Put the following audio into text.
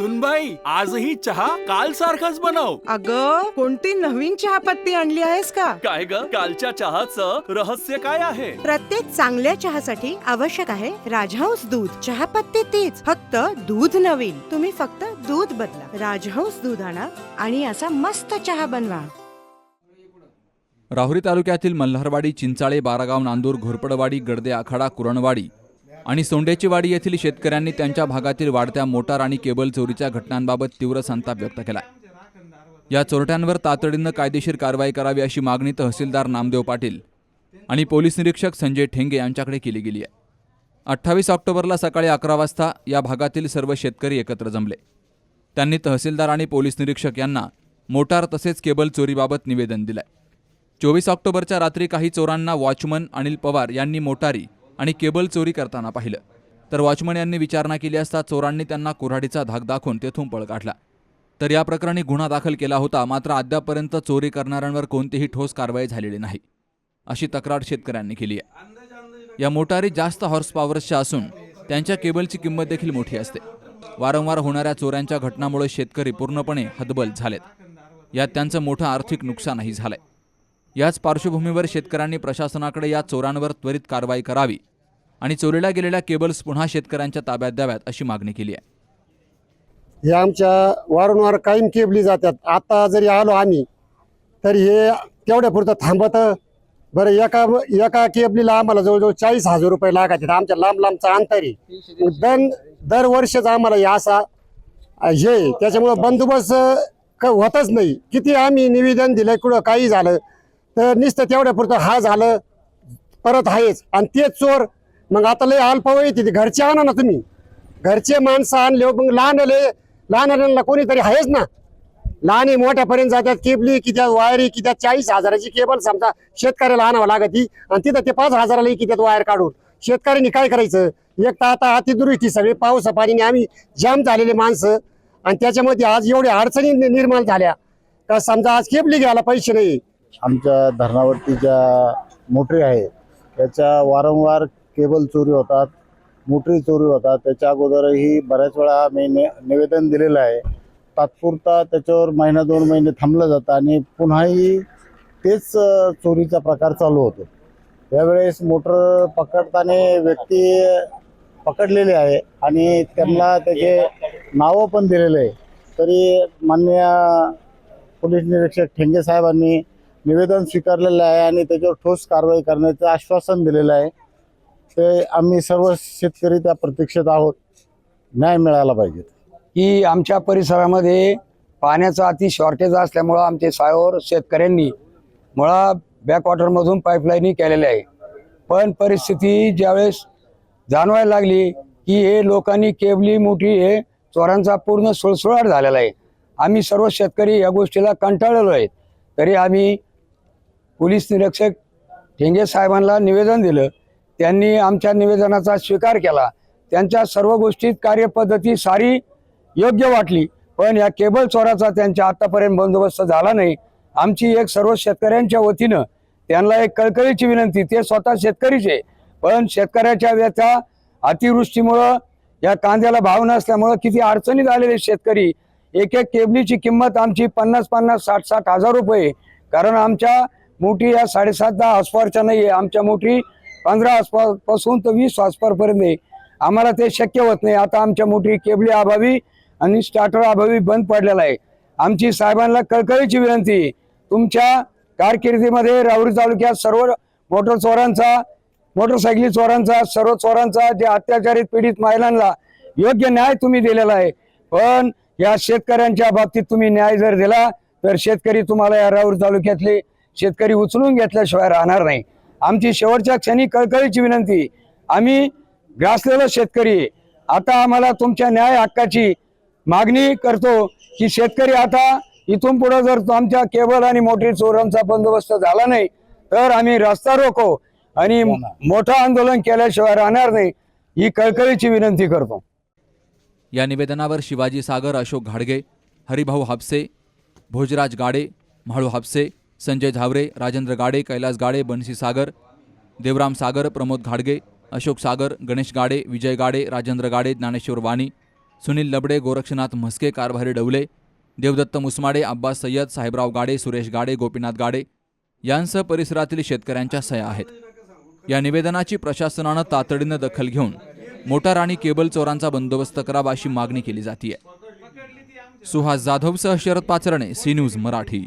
सुनबाई आजही चहा काल सारखाच बनव. अग कोणती नवीन चहापत्ती आणली आहेस का? काय ग? कालच्या चहाचं रहस्य काय आहे? प्रत्येक चांगल्या चहासाठी आवश्यक आहे राजहंस दूध. चहापत्ती तीच फक्त दूध नवीन. तुम्ही फक्त दूध बदला. राजहंस दूध आणा आणि असा मस्त चहा बनवा. राहुरी तालुक्यातील मल्हारवाडी चिंचाळे बारागाव नांदूर घोरपडवाडी गडदे आखाडा कुरणवाडी आणि सोंडेचीवाडी येथील शेतकऱ्यांनी त्यांच्या भागातील वाढत्या मोटार आणि केबल चोरीच्या घटनांबाबत तीव्र संताप व्यक्त केला या चोरट्यांवर तातडीनं कायदेशीर कारवाई करावी अशी मागणी तहसीलदार नामदेव पाटील आणि पोलीस निरीक्षक संजय ठेंगे यांच्याकडे केली गेली आहे. अठ्ठावीस ऑक्टोबरला सकाळी अकरा वाजता या भागातील सर्व शेतकरी एकत्र जमले. त्यांनी तहसीलदार आणि पोलीस निरीक्षक यांना मोटार तसेच केबल चोरीबाबत निवेदन दिलंय. चोवीस ऑक्टोबरच्या रात्री काही चोरांना वॉचमन अनिल पवार यांनी मोटारी आणि केबल चोरी करताना पाहिलं. तर वॉचमन यांनी विचारणा केली असता चोरांनी त्यांना कुऱ्हाडीचा धाक दाखवून तेथून पळ काढला. तर या प्रकरणी गुन्हा दाखल केला होता मात्र अद्यापर्यंत चोरी करणाऱ्यांवर कोणतीही ठोस कारवाई झालेली नाही अशी तक्रार शेतकऱ्यांनी केली आहे. या मोटारी जास्त हॉर्स पॉवर्सच्या असून त्यांच्या केबलची किंमत देखील मोठी असते. वारंवार होणाऱ्या चोऱ्यांच्या घटनामुळे शेतकरी पूर्णपणे हतबल झालेत. यात त्यांचं मोठं आर्थिक नुकसानही झालंय. याच पार्श्वभूमीवर शेतकऱ्यांनी प्रशासनाकडे या चोरांवर त्वरित कारवाई करावी आणि चोरीला गेलेल्या केबल्स पुन्हा शेतकऱ्यांच्या ताब्यात द्याव्यात अशी मागणी केली आहे. हे आमच्या वारंवार कायम केबली जातात. आता जरी आलो आम्ही तर हे तेवढ्या पुरतं थांबतं बरं एका एका केबलीला आम्हाला जवळजवळ चाळीस हजार रुपये लागायचे. आमच्या लांब लांबचा अंतर आहे. दर दरवर्षीच आम्हाला हे असा हे त्याच्यामुळं बंदोबस्त होतच नाही. किती आम्ही निवेदन दिलं कुठं काही झालं तर नुसतं तेवढ्या पुरतं हा झालं परत आहेच आणि तेच चोर मग आता लय अल्पवयी तिथे घरचे आणा ना तुम्ही. घरचे माणसं आणले मग लहान आले लहान कोणीतरी आहेच ना. लहान आहे मोठ्यापर्यंत जातात केबली की त्यात वायरी की त्यात चाळीस हजाराची केबल समजा शेतकऱ्याला आणावं लागत. ती आणि तिथं ते पाच हजाराला की त्यात वायर काढून. शेतकऱ्यांनी काय करायचं? एक तर आता अतिदुरुस्ती सगळी पाऊस पाणीने आम्ही जाम झालेले माणसं. आणि त्याच्यामध्ये आज एवढ्या अडचणी निर्माण झाल्या. का समजा आज केबली घ्यायला पैसे नाही. आमच्या धरणावरती ज्या मोटरी आहे त्याच्या वारंवार केबल चोरी होतात मोटरी चोरी होतात. त्याच्या अगोदरही बऱ्याच वेळा आम्ही ने निवेदन दिलेलं आहे. तात्पुरता त्याच्यावर महिना दोन महिने थांबलं जातं आणि पुन्हाही तेच चोरीचा प्रकार चालू होतो. यावेळेस मोटर पकडताना व्यक्ती पकडलेले आहे आणि त्यांना त्याचे नावं पण दिलेले आहे. तरी माननीय पोलीस निरीक्षक ठेंगे साहेबांनी निवेदन स्वीकारलेलं आहे आणि त्याच्यावर ठोस कारवाई करण्याचं आश्वासन दिलेलं आहे. ते आम्ही सर्व शेतकरी त्या प्रतीक्षेत आहोत. न्याय मिळाला पाहिजे. की आमच्या परिसरामध्ये पाण्याचा अति शॉर्टेज असल्यामुळं आमचे सायोर शेतकऱ्यांनी मुळा बॅकवॉटरमधून पाईपलाईनी केलेल्या आहे. पण परिस्थिती ज्यावेळेस जाणवायला लागली की हे लोकांनी केबली मोठी हे चोरांचा पूर्ण सुळसुळाट झालेला आहे. आम्ही सर्व शेतकरी या गोष्टीला कंटाळलेलो आहेत तरी आम्ही पोलीस निरीक्षक ठेंगे साहेबांना निवेदन दिलं त्यांनी आमच्या निवेदनाचा स्वीकार केला. त्यांच्या सर्व गोष्टीत कार्यपद्धती सारी योग्य वाटली. पण या केबल चोराचा त्यांच्या आतापर्यंत बंदोबस्त झाला नाही. आमची एक सर्व शेतकऱ्यांच्या वतीनं त्यांना एक कळकळीची विनंती ते स्वतः शेतकरीच आहे. पण शेतकऱ्याच्या व्यथा अतिवृष्टीमुळं या कांद्याला भाव नसल्यामुळं किती अडचणीत आलेले शेतकरी. एक एक केबलीची किंमत आमची पन्नास पन्नास साठ साठ हजार रुपये कारण आमच्या मोठी या साडेसात दहा हॉस्पॉरच्या नाही आहे आमच्या मोठी पंधरा हॉस्पॉरपासून तर वीस आसपासपर्यंत आहे. आम्हाला ते शक्य होत नाही. आता आमच्या मोठी केबली अभावी आणि स्टार्टर अभावी बंद पडलेला आहे. आमची साहेबांना कळकळीची विनंती तुमच्या कारकिर्दीमध्ये राहुरी तालुक्यात सर्व मोटर चोरांचा मोटरसायकली चोरांचा सर्व चोरांचा जे अत्याचारित पीडित महिलांना योग्य न्याय तुम्ही दिलेला आहे. पण या शेतकऱ्यांच्या बाबतीत तुम्ही न्याय जर दिला तर शेतकरी तुम्हाला या राहुरी तालुक्यातले शेतकरी उचलून घेतल्याशिवाय राहणार नाही. आमची शेवटच्या क्षणी कळकळीची विनंती. आम्ही ग्रासलेलो शेतकरी. आता आम्हाला तुमच्या न्याय हक्काची मागणी करतो की शेतकरी आता इथून पुढे जर आमच्या केबल आणि मोटरी चोरांचा बंदोबस्त झाला नाही तर आम्ही रस्ता रोको आणि मोठं आंदोलन केल्याशिवाय राहणार नाही ही कळकळीची विनंती करतो. या निवेदनावर शिवाजी सागर अशोक घाडगे हरिभाऊ हापसे भोजराज गाडे म्हाळू हापसे संजय झावरे राजेंद्र गाडे कैलास गाडे बनसी सागर देवराम सागर प्रमोद घाडगे अशोक सागर गणेश गाडे विजय गाडे राजेंद्र गाडे ज्ञानेश्वर वाणी सुनील लबडे गोरक्षनाथ म्हस्के कारभारी डवले देवदत्त मुसमाडे अब्बास सय्यद साहेबराव गाडे सुरेश गाडे गोपीनाथ गाडे यांसह परिसरातील शेतकऱ्यांच्या सह्या आहेत. या निवेदनाची प्रशासनानं तातडीनं दखल घेऊन मोटार आणि केबल चोरांचा बंदोबस्त करावा अशी मागणी केली जाते सुहास जाधवसह शरद पाचरणे सी न्यूज मराठी.